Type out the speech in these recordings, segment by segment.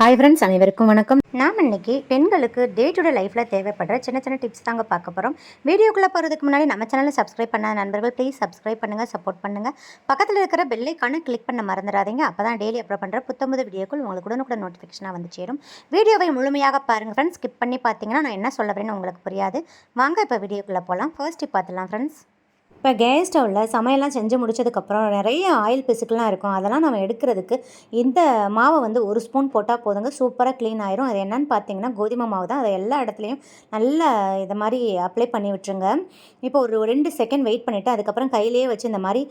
Hi friends அனைவருக்கும் வணக்கம். நாம் இன்னைக்கு பெண்களுக்கு டே டு டே லைஃப்பில் தேவைப்படுற சின்ன சின்ன டிப்ஸ் தாங்க பார்க்க போகிறோம் வீடியோக்குள்ளே போகிறதுக்கு முன்னாடி நம்ம சேனலை சப்ஸ்கிரைப் பண்ண நண்பர்கள் ப்ளீஸ் சப்ஸ்கிரைப் பண்ணுங்கள் சப்போர்ட் பண்ணுங்கள் பக்கத்தில் இருக்கிற பெல்லைக்கான கிளிக் பண்ண மறந்துடாதீங்க. அப்போ தான் டெய்லி அப்லோட் பண்ணுற புத்தம்புது வீடியோக்கள் உங்களுக்கு உடனுக்குடன் நோட்டிஃபிகேஷனாக வந்து சேரும். வீடியோவை முழுமையாக பாருங்கள் ஃப்ரெண்ட்ஸ் ஸ்கிப் பண்ணி பார்த்தீங்கன்னா நான் என்ன சொல்ல வரேன்னு உங்களுக்கு புரியாது. வாங்க இப்போ வீடியோக்குள்ளே போகலாம். ஃபர்ஸ்ட் பார்த்துலாம் ஃப்ரெண்ட்ஸ் இப்போ கேஸ் ஸ்டவ்வில் சமையல்லாம் செஞ்சு முடிச்சதுக்கப்புறம் நிறைய ஆயில் பிசுக்கெலாம் இருக்கும். அதெல்லாம் நம்ம எடுக்கிறதுக்கு இந்த மாவை வந்து ஒரு ஸ்பூன் போட்டால் போதுங்க. சூப்பராக க்ளீன் ஆயிரும். அது என்னன்னு பார்த்தீங்கன்னா கோதுமை மாவு தான். அதை எல்லா இடத்துலையும் நல்லா இதை மாதிரி அப்ளை பண்ணி விட்டுருங்க. இப்போ ஒரு ரெண்டு செகண்ட் வெயிட் பண்ணிவிட்டு அதுக்கப்புறம் கையிலேயே வச்சு இந்த மாதிரி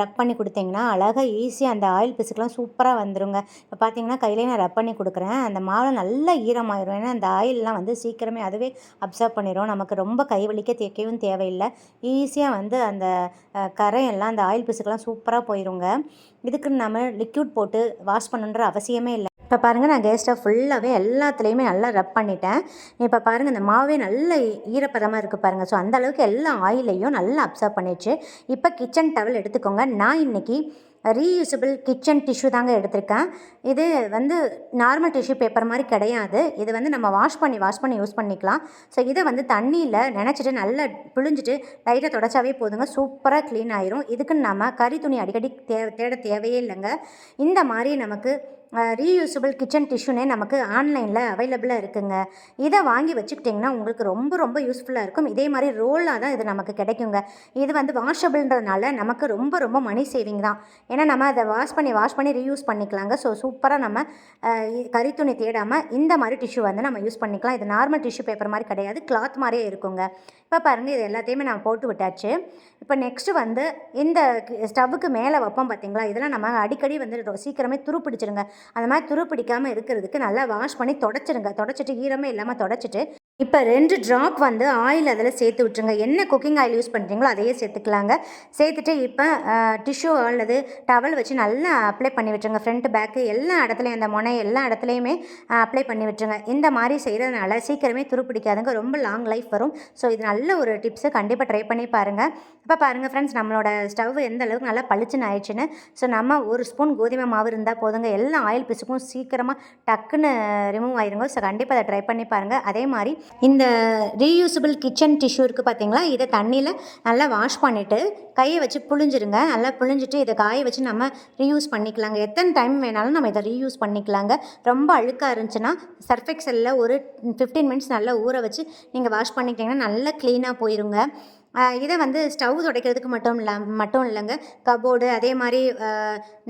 ரப் பண்ணி கொடுத்தீங்கன்னா அழகாக ஈஸியாக அந்த ஆயில் பிசுக்கெலாம் சூப்பராக வந்துருங்க. இப்போ பார்த்தீங்கன்னா கையிலேயே நான் ரப் பண்ணி கொடுக்குறேன். அந்த மாவில் நல்லா ஈரமாயிரும். ஏன்னா அந்த ஆயிலெலாம் வந்து சீக்கிரமே அதுவே அப்சர்வ் பண்ணிடும் நமக்கு ரொம்ப கை வலிக்க தேய்க்கவும் தேவையில்லை. ஈஸியாக வந்து அந்த கரையெல்லாம் அந்த ஆயில் பிசுக்கெல்லாம் சூப்பராக போயிருங்க. இதுக்கு நம்ம லிக்யூட் போட்டு வாஷ் பண்ணுன்ற அவசியமே இல்லை. இப்போ பாருங்கள் நான் கேஸ் ஸ்டவ் ஃபுல்லாகவே எல்லாத்துலேயுமே நல்லா ரப் பண்ணிட்டேன். இப்போ பாருங்கள் இந்த மாவே நல்ல ஈரப்பதமாக இருக்குது பாருங்கள் ஸோ அந்த அளவுக்கு எல்லா ஆயிலையும் நல்லா அப்சர்வ் பண்ணிடுச்சு இப்போ கிச்சன் டவல் எடுத்துக்கோங்க. நான் இன்னைக்கு ரீயூசபிள் கிச்சன் டிஷ்யூ தாங்க எடுத்திருக்கேன். இது வந்து நார்மல் டிஷ்யூ பேப்பர் மாதிரி கிடையாது. இது வந்து நம்ம வாஷ் பண்ணி வாஷ் பண்ணி யூஸ் பண்ணிக்கலாம். ஸோ இதை வந்து தண்ணியில் நினச்சிட்டு நல்லா பிழிஞ்சிட்டு லைட்டாக தொடச்சாவே போதுங்க. சூப்பராக க்ளீன் ஆயிரும். இதுக்குன்னு நம்ம கறி துணி அடிக்கடி தே தேட தேவையே இல்லைங்க. இந்த மாதிரி நமக்கு ரீயூசபிள் கிச்சன் டிஷ்யூனே நமக்கு ஆன்லைனில் அவைலபிளாக இருக்குங்க. இதை வாங்கி வச்சுக்கிட்டிங்கன்னா உங்களுக்கு ரொம்ப ரொம்ப யூஸ்ஃபுல்லாக இருக்கும். இதே மாதிரி ரோலாக தான் இது நமக்கு கிடைக்குங்க. இது வந்து வாஷபிள்ன்றதுனால நமக்கு ரொம்ப ரொம்ப மணி சேவிங் தான். ஏன்னா நம்ம அதை வாஷ் பண்ணி வாஷ் பண்ணி ரீயூஸ் பண்ணிக்கலாங்க. ஸோ சூப்பராக நம்ம கறி துணி கரித்துணி தேடாமல் இந்த மாதிரி டிஷ்யூ வந்து நம்ம யூஸ் பண்ணிக்கலாம். இது நார்மல் டிஷ்யூ பேப்பர் மாதிரி கிடையாது. கிளாத் மாதிரியே இருக்குங்க. இப்போ பாருங்கள் இது எல்லாத்தையுமே நான் போட்டு விட்டாச்சு. இப்போ நெக்ஸ்ட்டு வந்து இந்த ஸ்டவ்வுக்கு மேலே வைப்போம் பார்த்தீங்களா இதெல்லாம் நம்ம அடிக்கடி வந்து சீக்கிரமே துரு பிடிச்சிருங்க அந்த மாதிரி துரு பிடிக்காமல் இருக்கிறதுக்கு நல்லா வாஷ் பண்ணி தொடச்சிடுங்க தொடச்சிட்டு ஈரமே இல்லாமல் தொடச்சிட்டு இப்போ ரெண்டு ட்ராப் வந்து ஆயில் அதில் சேர்த்து விட்டுருங்க. என்ன குக்கிங் ஆயில் யூஸ் பண்ணுறீங்களோ அதையே சேர்த்துக்கலாங்க. சேர்த்துட்டு இப்போ டிஷ்யூ அல்லது டவல் வச்சு நல்லா அப்ளை பண்ணி விட்டுருங்க. ஃப்ரண்ட் பேக்கு எல்லா இடத்துலையும் அந்த முனை எல்லா இடத்துலையுமே அப்ளை பண்ணி விட்டுருங்க. இந்த மாதிரி செய்கிறதுனால சீக்கிரமே துரு பிடிக்காதுங்க. ரொம்ப லாங் லைஃப் வரும். ஸோ இது நல்ல ஒரு டிப்ஸு கண்டிப்பாக ட்ரை பண்ணி பாருங்கள் இப்போ பாருங்கள் ஃப்ரெண்ட்ஸ் நம்மளோட ஸ்டவ் எந்த அளவுக்கு நல்லா பளிச்சுன்னு ஆயிடுச்சுன்னு. ஸோ நம்ம ஒரு ஸ்பூன் கோதுமை மாவு இருந்தால் போதுங்க. எல்லா ஆயில் பிசுக்கும் சீக்கிரமாக டக்குன்னு ரிமூவ் ஆயிருங்க. ஸோ கண்டிப்பாக அதை ட்ரை பண்ணி பாருங்கள் அதே மாதிரி இந்த ரீயூசபிள் கிச்சன் டிஷ்யூ இருக்குது பார்த்தீங்களா இதை தண்ணியில் நல்லா வாஷ் பண்ணிவிட்டு கையை வச்சு புழிஞ்சிருங்க. நல்லா புழிஞ்சிட்டு இதை காய வச்சு நம்ம ரீயூஸ் பண்ணிக்கலாங்க. எத்தனை டைம் வேணாலும் நம்ம இதை ரீயூஸ் பண்ணிக்கலாங்க. ரொம்ப அழுக்காக இருந்துச்சுன்னா சர்ஃபெக்சலில் ஒரு ஃபிஃப்டீன் மினிட்ஸ் நல்லா ஊற வச்சு நீங்கள் வாஷ் பண்ணிக்கிட்டிங்கன்னா நல்லா க்ளீனாக போயிருங்க. இதை வந்து ஸ்டவ் துடைக்கிறதுக்கு மட்டும் இல்லை மட்டும் இல்லைங்க. கபோர்டு அதே மாதிரி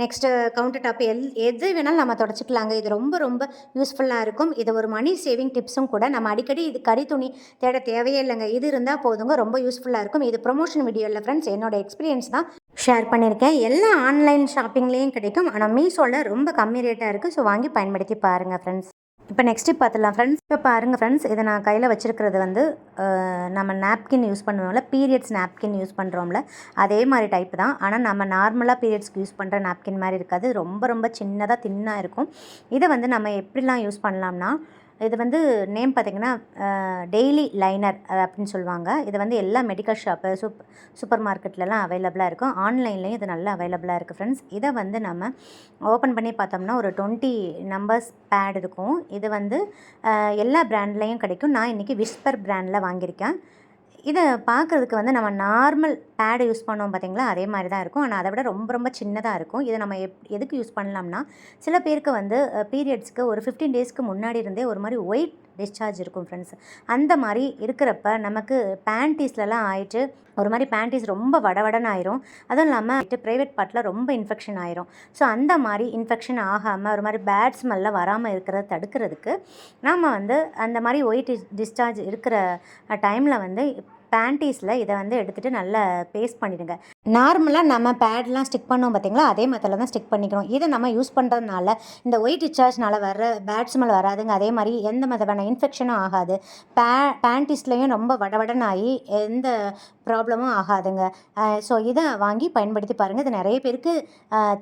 நெக்ஸ்ட்டு கவுண்டர் டாப் எல் எது வேணாலும் நம்ம தொடச்சிக்கலாங்க. இது ரொம்ப ரொம்ப யூஸ்ஃபுல்லாக இருக்கும். இது ஒரு மணி சேவிங் டிப்ஸும் கூட நம்ம அடிக்கடி இது கறி துணி தேட தேவையே இல்லைங்க. இது இருந்தால் போதுங்க ரொம்ப யூஸ்ஃபுல்லாக இருக்கும். இது ப்ரொமோஷன் வீடியோவில் ஃப்ரெண்ட்ஸ் என்னோட எக்ஸ்பீரியன்ஸ் தான் ஷேர் பண்ணியிருக்கேன் எல்லா ஆன்லைன் ஷாப்பிங்லேயும் கிடைக்கும். ஆனால் மீஷோவில் ரொம்ப கம்மி ரேட்டாக இருக்குது ஸோ வாங்கி பயன்படுத்தி பாருங்கள் ஃப்ரெண்ட்ஸ் இப்போ நெக்ஸ்ட்டு பார்த்துலாம் ஃப்ரெண்ட்ஸ் இப்போ பாருங்கள் ஃப்ரெண்ட்ஸ் இதை நான் கையில் வச்சுருக்கிறது வந்து நம்ம நாப்கின் யூஸ் பண்ணுவோம்ல பீரியட்ஸ் நாப்கின் யூஸ் பண்ணுறோம்ல அதே மாதிரி டைப் தான். ஆனால் நம்ம நார்மலாக பீரியட்ஸ்க்கு யூஸ் பண்ணுற நாப்கின் மாதிரி இருக்காது. ரொம்ப ரொம்ப சின்னதாக தின்னாக இருக்கும். இதை வந்து நம்ம எப்படிலாம் யூஸ் பண்ணலாம்னா இது வந்து நேம் பார்த்திங்கன்னா டெய்லி லைனர் அப்படின்னு சொல்லுவாங்க. இது வந்து எல்லா மெடிக்கல் ஷாப்பு சூப் சூப்பர் மார்க்கெட்லலாம் அவைலபிளாக இருக்கும். ஆன்லைன்லேயும் இது நல்லா அவைலபிளாக இருக்குது ஃப்ரெண்ட்ஸ் இதை வந்து நம்ம ஓப்பன் பண்ணி பார்த்தோம்னா ஒரு டுவெண்ட்டி நம்பர்ஸ் பேட் இருக்கும். இது வந்து எல்லா பிராண்ட்லேயும் கிடைக்கும். நான் இன்றைக்கி விஸ்பர் பிராண்டில் வாங்கியிருக்கேன். இதை பார்க்குறதுக்கு வந்து நம்ம நார்மல் பேடு யூஸ் பண்ணோம் பார்த்திங்களா? அதே மாதிரி தான் இருக்கும். ஆனால் அதை விட ரொம்ப ரொம்ப சின்னதாக இருக்கும். இதை நம்ம எப் எதுக்கு யூஸ் பண்ணலாம்னா சில பேருக்கு வந்து பீரியட்ஸ்க்கு ஒரு ஃபிஃப்டீன் டேஸ்க்கு முன்னாடி இருந்தே ஒரு மாதிரி ஒயிட் டிஸ்சார்ஜ் இருக்கும் ஃப்ரெண்ட்ஸ் அந்த மாதிரி இருக்கிறப்ப நமக்கு பேண்டீஸ்லலாம் ஆயிட்டு ஒரு மாதிரி பேண்டீஸ் ரொம்ப வடவடன்னு ஆயிரும். அதுவும் இல்லாமல் ப்ரைவேட் பார்ட்டில் ரொம்ப இன்ஃபெக்ஷன் ஆயிரும். ஸோ அந்த மாதிரி இன்ஃபெக்ஷன் ஆகாமல் ஒரு மாதிரி பேட் ஸ்மெல்லாம் வராமல் இருக்கிறத தடுக்கிறதுக்கு நாம் வந்து அந்த மாதிரி ஒயிட் டிஸ்சார்ஜ் இருக்கிற டைமில் வந்து பேண்டீஸில் இதை வந்து எடுத்துகிட்டு நல்லா பேஸ்ட் பண்ணிடுங்க. நார்மலாக நம்ம பேட்லாம் ஸ்டிக் பண்ணோம் பார்த்தீங்களா அதே மெத்தடில் தான் ஸ்டிக் பண்ணிக்கணும். இதை நம்ம யூஸ் பண்ணுறதுனால இந்த ஒயிட் டிஸ்சார்ஜ்னால வர பேட் ஸ்மெல் வராதுங்க. அதே மாதிரி எந்த விதமான இன்ஃபெக்ஷனும் ஆகாது. பே பேண்டீஸ்லேயும் ரொம்ப வடவடன்னு ஆகி எந்த ப்ராப்ளமும் ஆகாதுங்க. ஸோ இதை வாங்கி பயன்படுத்தி பாருங்கள் இது நிறைய பேருக்கு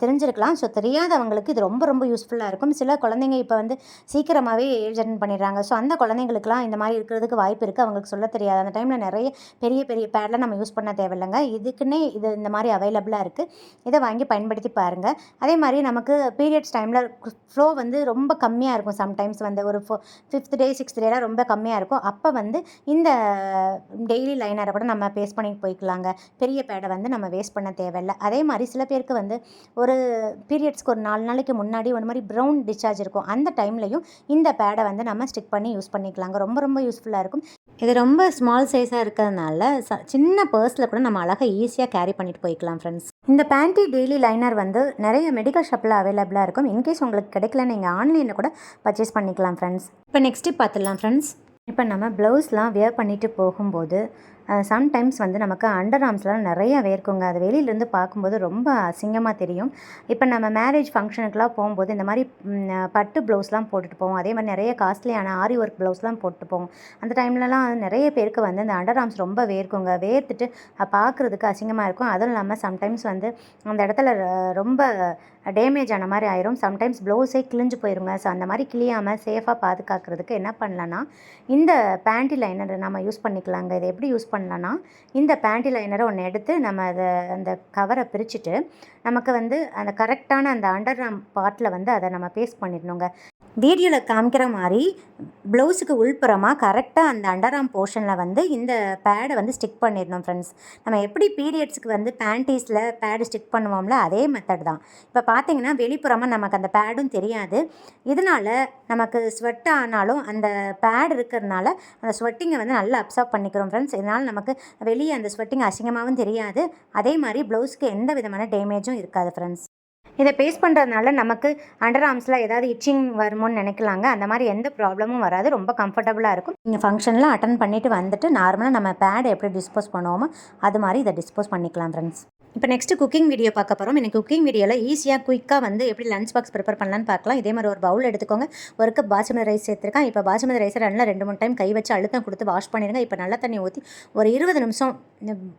தெரிஞ்சிருக்கலாம். ஸோ தெரியாதவங்களுக்கு இது ரொம்ப ரொம்ப யூஸ்ஃபுல்லாக இருக்கும். சில குழந்தைங்க இப்போ வந்து சீக்கிரமாகவே ஏஜ் அட்டன் பண்ணிடுறாங்க. ஸோ அந்த குழந்தைங்களுக்குலாம் இந்த மாதிரி இருக்கிறதுக்கு வாய்ப்பு இருக்குது அவங்களுக்கு சொல்ல தெரியாது. அந்த டைமில் நிறைய பெரிய பெரிய பேட்லாம் நம்ம யூஸ் பண்ண தேவையில்லைங்க. இதுக்குன்னே இது இந்த மாதிரி அவைலபிளாக இருக்குது இதை வாங்கி பயன்படுத்தி பாருங்கள் அதே மாதிரி நமக்கு பீரியட்ஸ் டைமில் ஃப்ளோ வந்து ரொம்ப கம்மியாக இருக்கும். சம்டைம்ஸ் வந்து ஒரு ஃபோ ஃபிஃப்த் டே சிக்ஸ்த் டேலாம் ரொம்ப கம்மியாக இருக்கும். அப்போ வந்து இந்த டெய்லி லைனரை கூட நம்ம பேஸ்ட் பண்ணிட்டு போய்க்கலாங்க. பெரிய பேடை வந்து நம்ம வேஸ்ட் பண்ண தேவையில்லை. அதே மாதிரி சில பேருக்கு வந்து ஒரு பீரியட்ஸ்க்கு ஒரு நாலு நாளைக்கு முன்னாடி ஒரு மாதிரி ப்ரௌன் டிஸ்சார்ஜ் இருக்கும். அந்த டைம்லையும் இந்த பேடை வந்து நம்ம ஸ்டிக் பண்ணி யூஸ் பண்ணிக்கலாங்க. ரொம்ப ரொம்ப யூஸ்ஃபுல்லாக இருக்கும். இது ரொம்ப ஸ்மால் சைஸாக இருக்கிறதுனால ச சின்ன பர்ஸில் கூட நம்ம அழகாக ஈஸியாக கேரி பண்ணிட்டு போய்க்கலாம் ஃப்ரெண்ட்ஸ் இந்த பேண்டி டெய்லி லைனர் வந்து நிறைய மெடிக்கல் ஷாப்பில் அவைலபிளாக இருக்கும். இன்கேஸ் உங்களுக்கு கிடைக்கல நீங்கள் ஆன்லைனில் கூட பர்ச்சேஸ் பண்ணிக்கலாம் ஃப்ரெண்ட்ஸ் இப்போ நெக்ஸ்ட்டு பார்த்துடலாம் ஃப்ரெண்ட்ஸ் இப்போ நம்ம ப்ளவுஸ்லாம் வியர் பண்ணிட்டு போகும்போது சம்டைம்ஸ் வந்து நமக்கு அண்டர் ஆர்ம்ஸ்லாம் நிறைய வேர்க்குங்க. அது வெளியிலேருந்து பார்க்கும்போது ரொம்ப அசிங்கமாக தெரியும். இப்போ நம்ம மேரேஜ் ஃபங்க்ஷனுக்குலாம் போகும்போது இந்த மாதிரி பட்டு ப்ளவுஸ்லாம் போட்டுட்டு போவோம். அதே மாதிரி நிறைய காஸ்ட்லியான ஆரி ஒர்க் ப்ளவுஸ்லாம் போட்டு போவோம். அந்த டைம்லலாம் நிறைய பேருக்கு வந்து இந்த அண்டர் ஆர்ம்ஸ் ரொம்ப வேர்க்குங்க. வேர்த்துட்டு பார்க்குறதுக்கு அசிங்கமாக இருக்கும். அதுவும் இல்லாமல் சம்டைம்ஸ் வந்து அந்த இடத்துல ர- ரொம்ப டேமேஜ் ஆன மாதிரி ஆயிரும். சம்டைம்ஸ் ப்ளவுஸே கிழிஞ்சு போயிருங்க. ஸோ அந்த மாதிரி கிளியாமல் சேஃபாக பாதுகாக்கிறதுக்கு என்ன பண்ணலான்னா இந்த பேண்டி லைனர் நம்ம யூஸ் பண்ணிக்கலாங்க. இதை எப்படி யூஸ் பண்ணலன்னா இந்த பேண்டி லைனரை ஒன்று எடுத்து நம்ம அதை அந்த கவரை பிரிச்சுட்டு நமக்கு வந்து அந்த கரெக்டான அந்த அண்டர் பார்ட்டில் வந்து அதை நம்ம பேஸ்ட் பண்ணிடணுங்க. வீடியோவில் காமிக்கிற மாதிரி ப்ளவுஸுக்கு உள்புறமாக கரெக்டாக அந்த அண்டராம் போர்ஷனில் வந்து இந்த பேடை வந்து ஸ்டிக் பண்ணிடணும் ஃப்ரெண்ட்ஸ் நம்ம எப்படி பீரியட்ஸுக்கு வந்து பேண்டீஸில் பேடு ஸ்டிக் பண்ணுவோம்ல அதே மெத்தட் தான். இப்போ பார்த்தீங்கன்னா வெளிப்புறமாக நமக்கு அந்த பேடும் தெரியாது. இதனால் நமக்கு ஸ்வெட் ஆனாலும் அந்த பேட் இருக்கிறதுனால அந்த ஸ்வெட்டிங்கை வந்து நல்லா அப்சர்வ் பண்ணிக்கிறோம் ஃப்ரெண்ட்ஸ் இதனால் நமக்கு வெளியே அந்த ஸ்வெட்டிங் அசிங்கமாகவும் தெரியாது. அதே மாதிரி ப்ளவுஸ்க்கு எந்த விதமான டேமேஜும் இருக்காது ஃப்ரெண்ட்ஸ் இதை பேஸ்ட் பண்ணுறதுனால நமக்கு அண்டர் ஆர்ம்ஸில் ஏதாவது இச்சிங் வருமோன்னு நினைக்கலாங்க. அந்த மாதிரி எந்த ப்ராப்ளமும் வராது. ரொம்ப கம்ஃபர்டபுளாக இருக்கும். நீங்கள் ஃபங்க்ஷனில் அட்டன் பண்ணிவிட்டு வந்துட்டு நார்மலாக நம்ம பேடை எப்படி டிஸ்போஸ் பண்ணுவோமோ அது மாதிரி இதை டிஸ்போஸ் பண்ணிக்கலாம் ஃப்ரெண்ட்ஸ் இப்போ நெக்ஸ்ட்டு குக்கிங் வீடியோ பார்க்க போகிறோம் எனக்கு குக்கிங் வீடியோவில் ஈஸியாக குயிக்காக வந்து எப்படி லஞ்ச் பாக்ஸ் ப்ரிப்பேர் பண்ணலான்னு பார்க்கலாம். இதே மாதிரி ஒரு பவுல் எடுத்துக்கோங்க. ஒரு கப் பாசுமதி ரைஸ் சேர்த்துருக்கேன். இப்போ பாசுமதி ரைஸை நல்லா ரெண்டு மூணு டைம் கை வச்சு அழுத்தம் கொடுத்து வாஷ் பண்ணிடுங்க. இப்போ நல்ல தண்ணி ஊற்றி ஒரு இருபது நிமிஷம்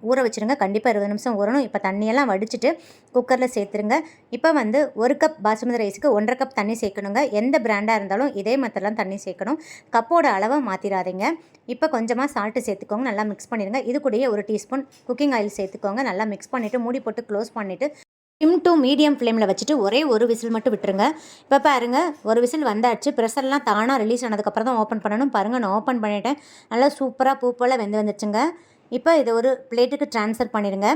ஊற வச்சுருங்க. கண்டிப்பாக இருபது நிமிஷம் ஊறணும். இப்போ தண்ணியெல்லாம் வடிச்சிட்டு குக்கரில் சேர்த்துருங்க. இப்போ இப்போ வந்து ஒரு கப் பாசுமதி ரைஸுக்கு ஒன்றரை கப் தண்ணி சேர்க்கணுங்க. எந்த பிராண்டாக இருந்தாலும் இதே மாதிரிலாம் தண்ணி சேர்க்கணும். கப்போட அளவை மாற்றிடாதீங்க இப்போ கொஞ்சமாக சால்ட்டு சேர்த்துக்கோங்க. நல்லா மிக்ஸ் பண்ணிடுங்க இது கூடயே ஒரு டீஸ்பூன் குக்கிங் ஆயில் சேர்த்துக்கோங்க. நல்லா மிக்ஸ் பண்ணிவிட்டு மூடி போட்டு க்ளோஸ் பண்ணிவிட்டு சிம் டு மீடியம் ஃப்ளேமில் வச்சுட்டு ஒரே ஒரு விசில் மட்டும் விட்டுருங்க. இப்போ பாருங்க ஒரு விசில் வந்தாச்சு. ப்ரெஷர்லாம் தானாக ரிலீஸ் ஆனதுக்கப்புறம் தான் ஓப்பன் பண்ணணும். பாருங்கள் நான் ஓப்பன் பண்ணிட்டேன். நல்லா சூப்பராக பூ போல் வெந்து வந்துச்சுங்க. இப்போ இதை ஒரு பிளேட்டுக்கு ட்ரான்ஸ்ஃபர் பண்ணிடுங்க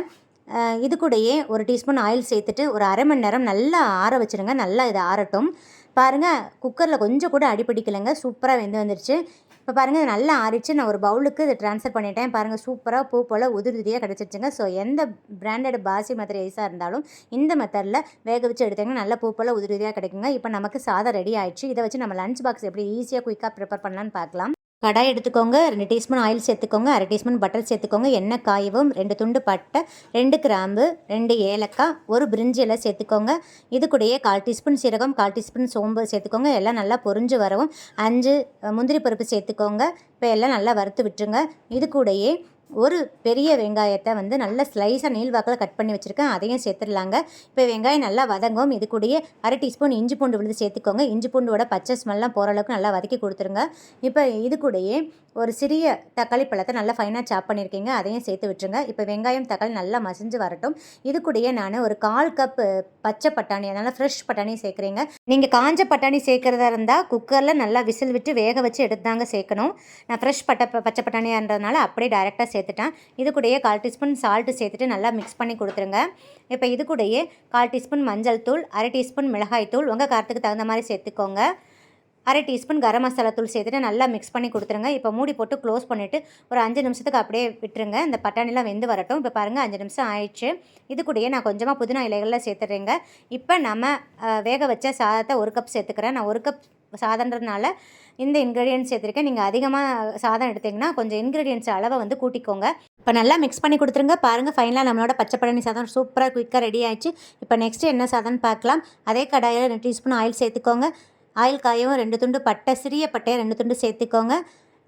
இது கூடயே ஒரு டீஸ்பூன் ஆயில் சேர்த்துட்டு ஒரு அரை மணி நேரம் நல்லா ஆற வச்சுருங்க. நல்லா இது ஆறட்டும். பாருங்கள் குக்கரில் கொஞ்சம் கூட அடிப்பிடிக்கலைங்க சூப்பராக வெந்து வந்துருச்சு. இப்போ பாருங்கள் இது நல்லா ஆறிச்சு நான் ஒரு பவுலுக்கு இதை ட்ரான்ஸ்ஃபர் பண்ணிட்டேன். பாருங்கள் சூப்பராக பூ போல் உதிரி உதிரியாக கிடச்சிருச்சுங்க. ஸோ எந்த பிராண்டட் பாசிமதி ரைஸாக இருந்தாலும் இந்த மெத்தடில் வேக வச்சு எடுத்தீங்கன்னா நல்ல பூ போல் உதிரி உதிரியாக கிடைக்குங்க. இப்போ நமக்கு சாதம் ரெடி ஆயிடுச்சு. இதை வச்சு நம்ம லஞ்ச் பாக்ஸ் எப்படி ஈஸியாக குயிக்காக ப்ரிப்பேர் பண்ணலான்னு பார்க்கலாம். கடாய் எடுத்துக்கோங்க ரெண்டு டீஸ்பூன் ஆயில் சேர்த்துக்கோங்க அரை டீஸ்பூன் பட்டர் சேர்த்துக்கோங்க. எண்ணெய் காயவும் ரெண்டு துண்டு பட்டை ரெண்டு கிராம்பு ரெண்டு ஏலக்காய் ஒரு பிரிஞ்சி எல்லாம் சேர்த்துக்கோங்க. இது கூடயே கால் டீஸ்பூன் சீரகம் கால் டீஸ்பூன் சோம்பு சேர்த்துக்கோங்க. எல்லாம் நல்லா பொரிஞ்சு வரவும். அஞ்சு முந்திரி பருப்பு சேர்த்துக்கோங்க. இப்போ எல்லாம் நல்லா வறுத்து விட்டுருங்க. இது கூடயே ஒரு பெரிய வெங்காயத்தை வந்து நல்ல ஸ்லைஸாக நீள்வாக்கில் கட் பண்ணி வச்சுருக்கேன். அதையும் சேர்த்துடலாங்க. இப்போ வெங்காயம் நல்லா வதங்கும். இது கூடயே அரை டீஸ்பூன் இஞ்சி பூண்டு விழுது சேர்த்துக்கோங்க. இஞ்சி பூண்டோட பச்சை ஸ்மெல்லாம் போகிற அளவுக்கு நல்லா வதக்கி கொடுத்துருங்க. இப்போ இது கூடயே ஒரு சிறிய தக்காளி பழத்தை நல்லா ஃபைனாக சாப் பண்ணியிருக்கீங்க அதையும் சேர்த்து விட்டுருங்க. இப்போ வெங்காயம் தக்காளி நல்லா மசிஞ்சு வரட்டும். இது கூடயே நான் ஒரு கால் கப் பச்சை பட்டாணி அதனால் ஃப்ரெஷ் பட்டாணி சேர்க்குறீங்க. நீங்கள் காஞ்ச பட்டாணி சேர்க்குறதா இருந்தால் குக்கரில் நல்லா விசில் விட்டு வேக வச்சு எடுத்தாங்க சேர்க்கணும். நான் ஃப்ரெஷ் பட்டை பச்சை பட்டாணியான்றதுனால அப்படியே டேரெக்டாக சேர்த்துட்டேன். இது கூடயே கால் டீஸ்பூன் சால்ட்டு சேர்த்துட்டு நல்லா மிக்ஸ் பண்ணி கொடுத்துருங்க. இப்போ இது கூடயே கால் டீஸ்பூன் மஞ்சள் தூள் அரை டீஸ்பூன் மிளகாய் தூள் உங்கள் காரத்துக்கு தகுந்த மாதிரி சேர்த்துக்கோங்க. அரை டீஸ்பூன் கரம் மசாலா தூள் சேர்த்துட்டு நல்லா மிக்ஸ் பண்ணி கொடுத்துருங்க. இப்போ மூடி போட்டு க்ளோஸ் பண்ணிவிட்டு ஒரு அஞ்சு நிமிஷத்துக்கு அப்படியே விட்டுருங்க. இந்த பட்டாணிலாம் வெந்து வரட்டும். இப்போ பாருங்கள் அஞ்சு நிமிஷம் ஆயிடுச்சு. இது கூடயே நான் கொஞ்சமாக புதினா இலைகளில் சேர்த்துறேங்க இப்போ நம்ம வேக வச்ச சாதத்தை ஒரு கப் சேர்த்துக்கிறேன். நான் ஒரு கப் சாதன்றதுனால இந்த இன்க்ரீடியன்ஸ் சேர்த்துருக்கேன். நீங்கள் அதிகமாக சாதம் எடுத்தீங்கன்னா கொஞ்சம் இன்க்ரீடியன்ஸ் அளவை வந்து கூட்டிக்கோங்க. இப்போ நல்லா மிக்ஸ் பண்ணி கொடுத்துருங்க. பாருங்கள் ஃபைனலாக நம்மளோட பச்சை பட்டாணி சாதம் சூப்பராக குயிக்காக ரெடி ஆயிடுச்சு. இப்போ நெக்ஸ்ட்டு என்ன சாதம்னு பார்க்கலாம். அதே கடாயில் ரெண்டு டீஸ்பூன் ஆயில் சேர்த்துக்கோங்க. ஆயில் காயவும் ரெண்டு துண்டு பட்டை சிறிய பட்டையை ரெண்டு துண்டு சேர்த்துக்கோங்க.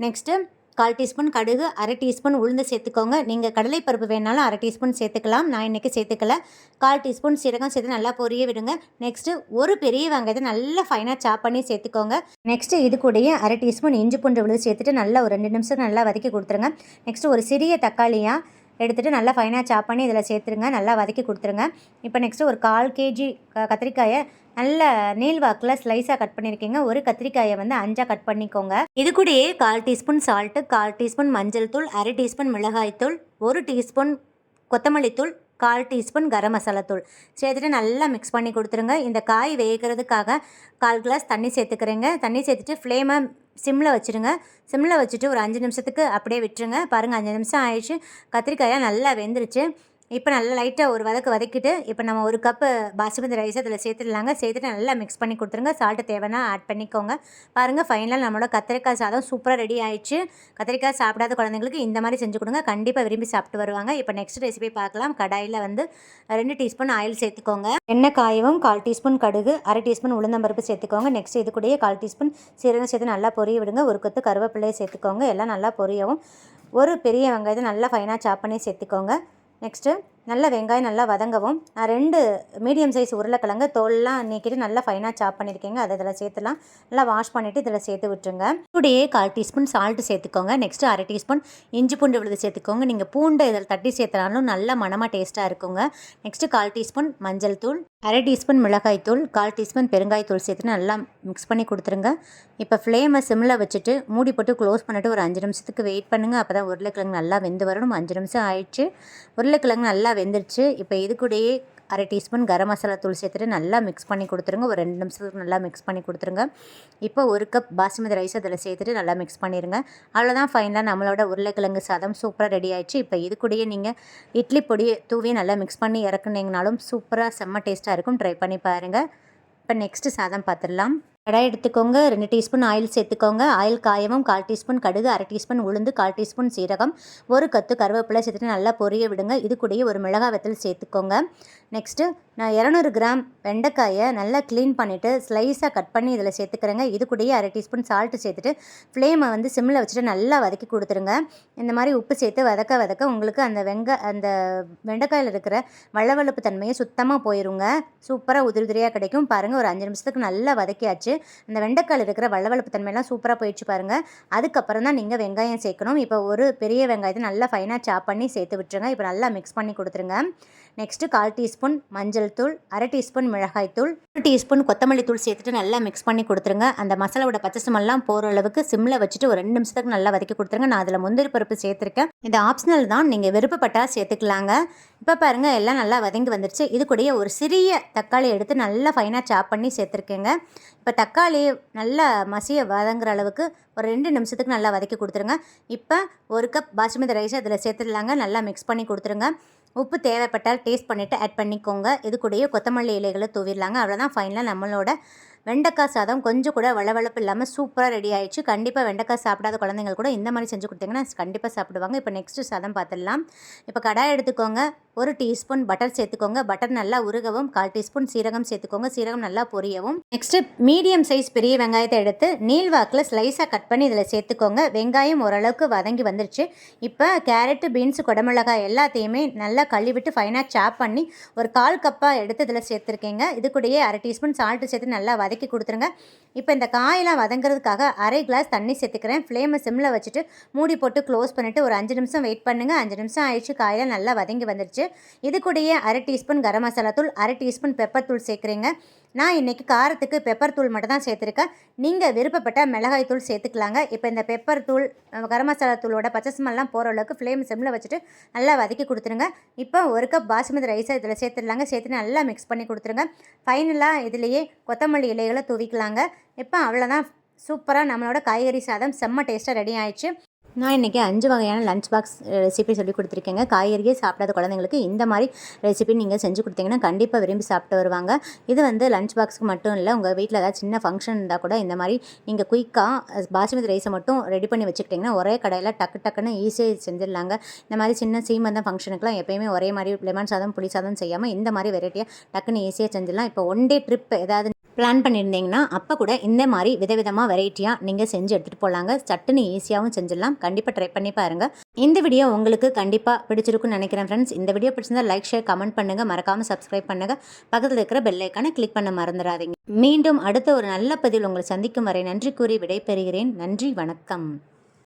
நெக்ஸ்ட்டு கால் டீஸ்பூன் கடுகு அரை டீஸ்பூன் உளுந்து சேர்த்துக்கோங்க. நீங்கள் கடலைப்பருப்பு வேணாலும் அரை டீஸ்பூன் சேர்த்துக்கலாம். நான் இன்றைக்கி சேர்த்துக்கல. கால் டீஸ்பூன் சீரகம் சேர்த்து நல்லா பொரிய விடுங்க. நெக்ஸ்ட்டு ஒரு பெரிய வெங்காயத்தை நல்லா ஃபைனாக சாப் பண்ணி சேர்த்துக்கோங்க. நெக்ஸ்ட்டு இது கூடயே அரை டீஸ்பூன் இஞ்சி பூண்டு விழுது சேர்த்துட்டு நல்லா ஒரு ரெண்டு நிமிஷம் நல்லா வதக்கி கொடுத்துருங்க. நெக்ஸ்ட்டு ஒரு சிறிய தக்காளியாக எடுத்துகிட்டு நல்லா ஃபைனாக சாப் பண்ணி இதில் சேர்த்துருங்க. நல்லா வதக்கி கொடுத்துருங்க. இப்போ நெக்ஸ்ட்டு ஒரு கால் கேஜி க கத்திரிக்காயை நல்ல நீள்வாக்கில் ஸ்லைஸாக கட் பண்ணியிருக்கீங்க ஒரு கத்திரிக்காயை வந்து அஞ்சாக கட் பண்ணிக்கோங்க. இது கூடயே கால் டீஸ்பூன் சால்ட்டு கால் டீஸ்பூன் மஞ்சள் தூள் அரை டீஸ்பூன் மிளகாய் தூள் ஒரு டீஸ்பூன் கொத்தமல்லி தூள் கால் டீஸ்பூன் கரம் மசாலா தூள். சேர்த்துட்டு நல்லா மிக்ஸ் பண்ணி கொடுத்துருங்க. இந்த காய் வேகிறதுக்காக கால் கிளாஸ் தண்ணி சேர்த்துக்கிறேங்க. தண்ணி சேர்த்துட்டு ஃப்ளேமை சிம்மில் வச்சுருங்க. சிம்மில் வச்சுட்டு ஒரு அஞ்சு நிமிஷத்துக்கு அப்படியே விட்டுருங்க. பாருங்கள் அஞ்சு நிமிஷம் ஆயிடுச்சு. கத்திரிக்காயாக நல்லா வெந்துருச்சு. இப்போ நல்லா லைட்டாக ஒரு வதக்கு வதக்கிட்டு இப்போ நம்ம ஒரு கப்பு பாசுமதி ரைஸ் அதில் சேர்த்துடலாங்க. சேர்த்துட்டு நல்லா மிக்ஸ் பண்ணி கொடுத்துருங்க. சால்ட்டு தேவைன்னா ஆட் பண்ணிக்கோங்க. பாருங்கள் ஃபைனலாக நம்மளோட கத்திரிக்காய் சாதம் சூப்பராக ரெடி ஆயிடுச்சு. கத்திரிக்காய் சாப்பிடாத குழந்தைங்களுக்கு இந்த மாதிரி செஞ்சு கொடுங்க. கண்டிப்பாக விரும்பி சாப்பிட்டு வருவாங்க. இப்போ நெக்ஸ்ட் ரெசிபி பார்க்கலாம். கடாயில் வந்து ரெண்டு டீஸ்பூன் ஆயில் சேர்த்துக்கோங்க. எண்ணெய் காயவும் கால் டீஸ்பூன் கடுகு அரை டீஸ்பூன் உளுந்தம்பருப்பு சேர்த்துக்கோங்க. நெக்ஸ்ட் இது கூடயே கால் டீஸ்பூன் சீரகம் சேர்த்து நல்லா பொரிய விடுங்க. ஒரு கொத்து கருவேப்பிலையை சேர்த்துக்கோங்க. எல்லாம் நல்லா பொரியவும். ஒரு பெரிய வெங்காயத்தை நல்லா ஃபைனாக சாப் பண்ணி சேர்த்துக்கோங்க. நெக்ஸ்ட்டு நல்ல வெங்காயம் நல்லா வதங்கவும் நான் ரெண்டு மீடியம் சைஸ் உருளைக்கிழங்கு தோல்லாம் நீக்கிட்டு நல்லா ஃபைனாக சாப் பண்ணியிருக்கேங்க. அதை இதில் சேர்த்துலாம். நல்லா வாஷ் பண்ணிவிட்டு இதில் சேர்த்து விட்டுருங்க. இப்படியே கால் டீஸ்பூன் சால்ட்டு சேர்த்துக்கோங்க. நெக்ஸ்ட்டு அரை டீஸ்பூன் இஞ்சி பூண்டு விழுது சேர்த்துக்கோங்க. நீங்கள் பூண்டு இதில் தட்டி சேர்த்துனாலும் நல்லா மணமாக டேஸ்ட்டாக இருக்குங்க. நெக்ஸ்ட்டு கால் டீஸ்பூன் மஞ்சள் தூள் அரை டீஸ்பூன் மிளகாய் தூள் கால் டீஸ்பூன் பெருங்காய் தூள் சேர்த்து நல்லா மிக்ஸ் பண்ணி கொடுத்துருங்க. இப்போ ஃப்ளேமை சிம்மில் வச்சுட்டு மூடி போட்டு க்ளோஸ் பண்ணிவிட்டு ஒரு அஞ்சு நிமிஷத்துக்கு வெயிட் பண்ணுங்கள் அப்போ தான் உருளைக்கிழங்கு நல்லா வெந்து வரணும். அஞ்சு நிமிஷம் ஆயிடுச்சு. உருளைக்கிழங்கு நல்லா வெந்துருச்சு. இப்போ இது கூடயே அரை டீஸ்பூன் கரம் மசாலா தூள் சேர்த்துட்டு நல்லா மிக்ஸ் பண்ணி கொடுத்துருங்க. ஒரு ரெண்டு நிமிஷத்துக்கு நல்லா மிக்ஸ் பண்ணி கொடுத்துருங்க. இப்போ ஒரு கப் பாசுமதி ரைஸ் அதில் சேர்த்துட்டு நல்லா மிக்ஸ் பண்ணிடுங்க அவ்வளோதான் ஃபைனலாக நம்மளோட உருளைக்கிழங்கு சாதம் சூப்பராக ரெடி ஆயிடுச்சு. இப்போ இது கூடயே நீங்கள் இட்லி பொடியை தூவி நல்லா மிக்ஸ் பண்ணி இறக்குனீங்கனாலும் சூப்பராக செம்ம டேஸ்ட்டாக இருக்கும். ட்ரை பண்ணி பாருங்கள் இப்போ நெக்ஸ்ட்டு சாதம் பார்த்துடலாம் கடாய் எடுத்துக்கோங்க. ரெண்டு டீஸ்பூன் ஆயில் சேர்த்துக்கோங்க. ஆயில் காயவும் கால் டீஸ்பூன் கடுகு அரை டீஸ்பூன் உளுந்து கால் டீஸ்பூன் சீரகம் ஒரு கத்து கருவேப்பிலை சேர்த்துட்டு நல்லா பொரிய விடுங்க. இது கூடயே ஒரு மிளகாய் வெத்தல் சேர்த்துக்கோங்க. நெக்ஸ்ட்டு நான் இரநூறு கிராம் வெண்டைக்காயை நல்லா க்ளீன் பண்ணிவிட்டு ஸ்லைஸாக கட் பண்ணி இதில் சேர்த்துக்கிறேங்க. இது கூடயே அரை டீஸ்பூன் சால்ட்டு சேர்த்துட்டு ஃப்ளேமை வந்து சிம்மில் வச்சுட்டு நல்லா வதக்கி கொடுத்துருங்க. இந்த மாதிரி உப்பு சேர்த்து வதக்க வதக்க உங்களுக்கு அந்த வெங்க அந்த வெண்டைக்காயில் இருக்கிற வளவளப்பு தன்மையை சுத்தமாக போயிருங்க. சூப்பராக உதிரி உதிரியாக கிடைக்கும். பாருங்கள் ஒரு அஞ்சு நிமிஷத்துக்கு நல்லா வதக்கியாச்சு. அந்த வெண்டைக்காயில் இருக்கிற வளவளப்பு தன்மையெல்லாம் சூப்பராக போயிடுச்சு பாருங்கள் அதுக்கப்புறம் தான் நீங்கள் வெங்காயம் சேர்க்கணும். இப்போ ஒரு பெரிய வெங்காயத்தை நல்லா ஃபைனாக சாப் பண்ணி சேர்த்து விட்டுருங்க. இப்போ நல்லா மிக்ஸ் பண்ணி கொடுத்துருங்க. நெக்ஸ்ட்டு கால் டீஸ்பூன் மஞ்சள் தூள் அரை டீஸ்பூன் மிளகாய் தூள் ஒரு டீஸ்பூன் கொத்தமல்லி தூள் சேர்த்துட்டு நல்லா மிக்ஸ் பண்ணி கொடுத்துருங்க. அந்த மசாலாவோட பச்சை போகிற அளவுக்கு சிம்மில் வச்சுட்டு ஒரு ரெண்டு நிமிஷத்துக்கு நல்லா வதக்கி கொடுத்துருங்க. நான் அதில் முந்திரி பருப்பு சேர்த்துருக்கேன். இது ஆப்ஷனல் தான் நீங்கள் விருப்பப்பட்டால் சேர்த்துக்கலாங்க. இப்போ பாருங்கள் எல்லாம் நல்லா வதங்கி வந்துருச்சு. இது கூடயே ஒரு சிறிய தக்காளி எடுத்து நல்லா ஃபைனாக சாப் பண்ணி சேர்த்துருக்கேங்க. இப்போ தக்காளி நல்லா மசிய வதங்குற அளவுக்கு ஒரு ரெண்டு நிமிஷத்துக்கு நல்லா வதக்கி கொடுத்துருங்க. இப்போ ஒரு கப் பாசுமதி ரைஸ் அதில் சேர்த்துடலாங்க. நல்லா மிக்ஸ் பண்ணி கொடுத்துருங்க. உப்பு தேவைப்பட்டால் டேஸ்ட் பண்ணிவிட்டு ஆட் பண்ணிக்கோங்க. இது கூடயே கொத்தமல்லி இலைகளை தூவிடலாங்க. அவ்வளோதான் ஃபைனலாக நம்மளோட வெண்டைக்காய் சாதம் கொஞ்சம் கூட வளவளப்பு இல்லாமல் சூப்பராக ரெடி ஆயிடுச்சு. கண்டிப்பாக வெண்டைக்காய் சாப்பிடாத குழந்தைங்கள் கூட இந்த மாதிரி செஞ்சு கொடுத்தீங்கன்னா கண்டிப்பாக சாப்பிடுவாங்க. இப்போ நெக்ஸ்ட்டு சாதம் பார்த்துடலாம். இப்போ கடாய் எடுத்துக்கோங்க. ஒரு டீஸ்பூன் பட்டர் சேர்த்துக்கோங்க. பட்டர் நல்லா உருகவும். கால் டீஸ்பூன் சீரகம் சேர்த்துக்கோங்க. சீரகம் நல்லா பொரியவும். நெக்ஸ்ட்டு மீடியம் சைஸ் பெரிய வெங்காயத்தை எடுத்து நீள்வாக்கில் ஸ்லைஸாக கட் பண்ணி இதில் சேர்த்துக்கோங்க. வெங்காயம் ஓரளவுக்கு வதங்கி வந்துருச்சு. இப்போ கேரட்டு பீன்ஸு குடமிளகாய் எல்லாத்தையுமே நல்லா கழுவிட்டு ஃபைனாக சாப் பண்ணி ஒரு கால் கப்பாக எடுத்து இதில் சேர்த்துருக்கீங்க. இது கூடயே அரை டீஸ்பூன் சால்ட்டு சேர்த்து நல்லா வதக்கி கொடுத்துருங்க. இப்போ இந்த காயெல்லாம் வதங்குறதுக்காக அரை கிளாஸ் தண்ணி சேர்த்துக்கிறேன். ஃப்ளேமை சிம்மில் வச்சுட்டு மூடி போட்டு க்ளோஸ் பண்ணிவிட்டு ஒரு அஞ்சு நிமிஷம் வெயிட் பண்ணுங்கள் அஞ்சு நிமிஷம் ஆயிடுச்சு. காயெல்லாம் நல்லா வதங்கி வந்துருச்சு. இது கூடயே அரை டீஸ்பூன் கரம் மசாலா தூள் அரை டீஸ்பூன் பெப்பர் தூள் சேர்க்குறீங்க. நான் இன்றைக்கி காரத்துக்கு பெப்பர் தூள் மட்டும் தான் சேர்த்துருக்கேன். நீங்கள் விருப்பப்பட்ட மிளகாய் தூள் சேர்த்துக்கலாங்க. இப்போ இந்த பெப்பர் தூள் கரம் மசாலா தூளோட பச்சை ஸ்மெல்லாம் போகிற அளவுக்கு ஃப்ளேம் சிம்மில் வச்சுட்டு நல்லா வதக்கி கொடுத்துருங்க. இப்போ ஒரு கப் பாசுமதி ரைஸை இதில் சேர்த்துடலாங்க. சேர்த்து நல்லா மிக்ஸ் பண்ணி கொடுத்துருங்க. ஃபைனலாக இதுலேயே கொத்தமல்லி இலைகளை தூவிக்கலாங்க. இப்போ அவ்வளோதான் சூப்பராக நம்மளோட காய்கறி சாதம் செம்ம டேஸ்ட்டாக ரெடி ஆயிடுச்சு. நான் இன்றைக்கி அஞ்சு வகையான லஞ்ச் பாக்ஸ் ரெசிபி சொல்லி கொடுத்துருக்கேங்க. காய்கறியே சாப்பிடாத குழந்தைங்களுக்கு இந்த மாதிரி ரெசிபி நீங்கள் செஞ்சு கொடுத்தீங்கன்னா கண்டிப்பாக விரும்பி சாப்பிட்டு வருவாங்க. இது வந்து லஞ்ச் பாக்ஸ்க்கு மட்டும் இல்லை உங்கள் வீட்டில் ஏதாவது சின்ன ஃபங்க்ஷன் இருந்தால் கூட இந்த மாதிரி நீங்கள் குயிக்காக பாசுமதி ரைஸை மட்டும் ரெடி பண்ணி வச்சுக்கிட்டிங்கன்னா ஒரே கடையில் டக்கு டக்குன்னு ஈஸியாக செஞ்சிடலாங்க. இந்த மாதிரி சின்ன சீமந்தம் ஃபங்க்ஷனுக்குலாம் எப்பயுமே ஒரே மாதிரி லெமன் சாதம் புளி சாதம் செய்யாமல் இந்த மாதிரி வெரைட்டியாக டக்குன்னு ஈஸியாக செஞ்சிடலாம். இப்போ ஒன் டே ட்ரிப் ஏதாவது பிளான் பண்ணியிருந்தீங்கன்னா அப்போ கூட இந்த மாதிரி விதவிதமாக வெரைட்டியாக நீங்கள் செஞ்சு எடுத்துகிட்டு போகலாங்க சட்டுன்னு ஈஸியாகவும் செஞ்சிடலாம். கண்டிப்பாக ட்ரை பண்ணி பாருங்கள் இந்த வீடியோ உங்களுக்கு கண்டிப்பாக பிடிச்சிருக்குன்னு நினைக்கிறேன் ஃப்ரெண்ட்ஸ் இந்த வீடியோ பிடிச்சிருந்தா லைக் ஷேர் கமெண்ட் பண்ணுங்கள் மறக்காமல் சப்ஸ்கிரைப் பண்ணுங்கள் பக்கத்தில் இருக்கிற பெல் ஐக்கானை கிளிக் பண்ண மறந்துடாதீங்க. மீண்டும் அடுத்த ஒரு நல்ல பதிவில் உங்களை சந்திக்கும் வரை நன்றி கூறி விடைபெறுகிறேன். நன்றி வணக்கம்.